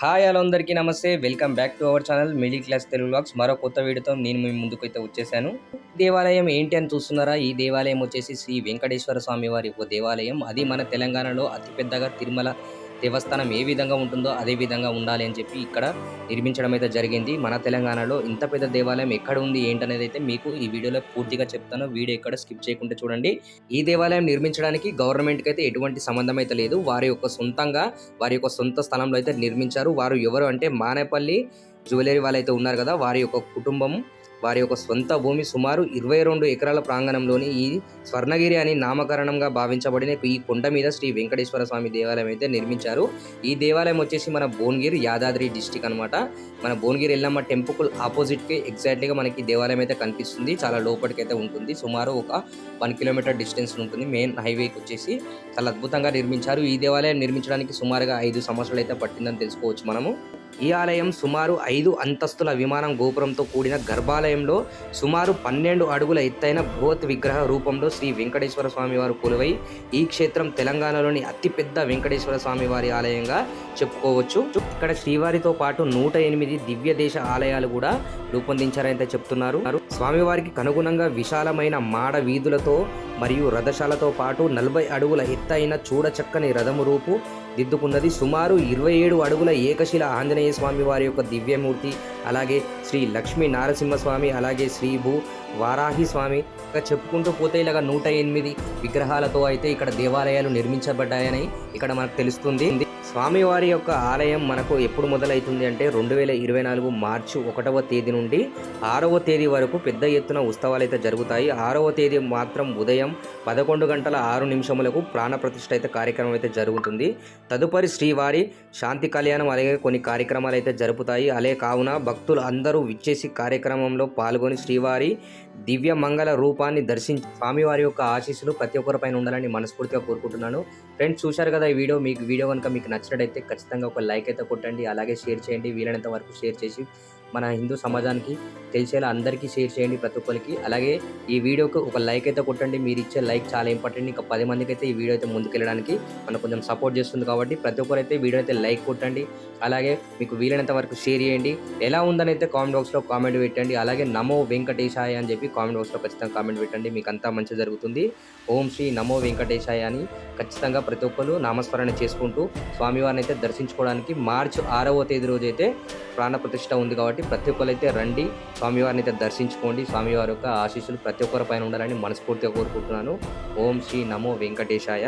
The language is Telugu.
హాయ్ హలో అందరికీ నమస్తే. Welcome back to our channel middle class Telugu blogs మరో కొత్త వీడియోతో నేను మీ ముందుకు అయితే వచ్చేసాను దేవాలయం ఏంటి అని చూస్తున్నారా? ఈ దేవాలయం వచ్చేసి శ్రీ వెంకటేశ్వర స్వామి వారి ఒక దేవాలయం. అది మన తెలంగాణలో అతిపెద్దగా తిరుమల దేవస్థానం ఏ విధంగా ఉంటుందో అదే విధంగా ఉండాలి అని చెప్పి ఇక్కడ నిర్మించడం అయితే జరిగింది. మన తెలంగాణలో ఇంత పెద్ద దేవాలయం ఎక్కడ ఉంది ఏంటనేది అయితే మీకు ఈ వీడియోలో పూర్తిగా చెప్తాను. వీడియో ఎక్కడ స్కిప్ చేయకుండా చూడండి. ఈ దేవాలయం నిర్మించడానికి గవర్నమెంట్కి అయితే ఎటువంటి సంబంధం అయితే లేదు. వారి యొక్క సొంతంగా వారి యొక్క సొంత స్థలంలో అయితే నిర్మించారు. వారు ఎవరు అంటే మానేపల్లి జ్యువెలరీ వాళ్ళైతే ఉన్నారు కదా వారి యొక్క కుటుంబం వారి యొక్క సొంత భూమి సుమారు ఇరవై రెండు ఎకరాల ప్రాంగణంలోని ఈ స్వర్ణగిరి అని నామకరణంగా భావించబడిన ఈ కొండ మీద శ్రీ వెంకటేశ్వర స్వామి దేవాలయం అయితే నిర్మించారు. ఈ దేవాలయం వచ్చేసి మన భువనగిరి యాదాద్రి డిస్టిక్ అన్నమాట. మన భువనగిరి ఎల్లమ్మ టెంపుల్ ఆపోజిట్కి ఎగ్జాక్ట్లీగా మనకి దేవాలయం అయితే కనిపిస్తుంది. చాలా లోపలికైతే అయితే ఉంటుంది. సుమారు ఒక వన్ కిలోమీటర్ డిస్టెన్స్ ఉంటుంది. మెయిన్ హైవేకి వచ్చేసి చాలా అద్భుతంగా నిర్మించారు. ఈ దేవాలయం నిర్మించడానికి సుమారుగా ఐదు సంవత్సరాలు అయితే పట్టిందని తెలుసుకోవచ్చు మనము. ఈ ఆలయం సుమారు ఐదు అంతస్తుల విమానం గోపురంతో కూడిన గర్భాలయంలో సుమారు పన్నెండు అడుగుల ఎత్తైన బృహత్ విగ్రహ రూపంలో శ్రీ వెంకటేశ్వర స్వామి వారు కొలువై ఈ క్షేత్రం తెలంగాణలోని అతిపెద్ద వెంకటేశ్వర స్వామి వారి ఆలయంగా చెప్పుకోవచ్చు. ఇక్కడ శ్రీవారితో పాటు నూట ఎనిమిది దివ్య దేశ ఆలయాలు కూడా రూపొందించారైతే చెప్తున్నారు. స్వామివారికి కనుగుణంగా విశాలమైన మాడ వీధులతో మరియు రథశాలతో పాటు నలభై అడుగుల ఎత్తైన చూడచక్కని రథము రూపు దిద్దుకున్నది సుమారు ఇరవై ఏడు అడుగుల ఏకశిల ఆంజనేయ స్వామి వారి యొక్క దివ్యమూర్తి అలాగే శ్రీ లక్ష్మీ నారసింహస్వామి అలాగే శ్రీ భూ వారాహి స్వామి. ఇంకా చెప్పుకుంటూ పోతే ఇలాగ నూట ఎనిమిది విగ్రహాలతో అయితే ఇక్కడ దేవాలయాలు నిర్మించబడ్డాయని ఇక్కడ మనకు తెలుస్తుంది. స్వామివారి యొక్క ఆలయం మనకు ఎప్పుడు మొదలవుతుంది అంటే రెండు వేల ఇరవై నాలుగు మార్చి ఒకటవ తేదీ నుండి ఆరవ తేదీ వరకు పెద్ద ఎత్తున ఉత్సవాలు అయితే జరుగుతాయి. ఆరవ తేదీ మాత్రం ఉదయం పదకొండు గంటల ఆరు నిమిషములకు ప్రాణప్రతిష్ఠ అయితే కార్యక్రమం అయితే జరుగుతుంది. తదుపరి శ్రీవారి శాంతి కళ్యాణం అలాగే కొన్ని కార్యక్రమాలు అయితే జరుపుతాయి. అలే కావున భక్తులు అందరూ విచ్చేసి కార్యక్రమంలో పాల్గొని శ్రీవారి దివ్య మంగళ రూపాన్ని దర్శించి స్వామివారి యొక్క ఆశీస్సులు ప్రతి ఒక్కరిపైన ఉండాలని మనస్ఫూర్తిగా కోరుకుంటున్నాను. ఫ్రెండ్స్ చూశారు కదా ఈ వీడియో? మీకు వీడియో కనుక మీకు నచ్చినట్టయితే ఖచ్చితంగా ఒక లైక్ అయితే కొట్టండి అలాగే షేర్ చేయండి వీలైనంత వరకు షేర్ చేసి మన హిందూ సమాజానికి తెలిసేలా అందరికీ షేర్ చేయండి ప్రతి ఒక్కరికి. అలాగే ఈ వీడియోకి ఒక లైక్ అయితే కొట్టండి. మీరు ఇచ్చే లైక్ చాలా ఇంపార్టెంట్. ఇంకా పది మందికి అయితే ఈ వీడియో అయితే ముందుకెళ్ళడానికి మనకు కొంచెం సపోర్ట్ చేస్తుంది కాబట్టి ప్రతి ఒక్కరు అయితే వీడియో అయితే లైక్ కొట్టండి. అలాగే మీకు వీలైనంత వరకు షేర్ చేయండి. ఎలా ఉందని అయితే కామెంట్ బాక్స్లో కామెంట్ పెట్టండి. అలాగే నమో వెంకటేశాయ అని చెప్పి కామెంట్ బాక్స్లో ఖచ్చితంగా కామెంట్ పెట్టండి. మీకు అంతా మంచి జరుగుతుంది. ఓం శ్రీ నమో వెంకటేశాయ అని ఖచ్చితంగా ప్రతి ఒక్కరు నామస్మరణ చేసుకుంటూ స్వామివారిని అయితే దర్శించుకోవడానికి మార్చి ఆరవ తేదీ రోజు అయితే ప్రాణ ప్రతిష్ట ఉంది కాబట్టి ప్రతి ఒక్కరు అయితే రండి స్వామివారిని అయితే దర్శించుకోండి. స్వామివారి యొక్క ఆశీస్సులు ప్రతి ఒక్కరి పైన ఉండాలని మనస్ఫూర్తిగా కోరుకుంటున్నాను. ఓం శ్రీ నమో వెంకటేశాయ.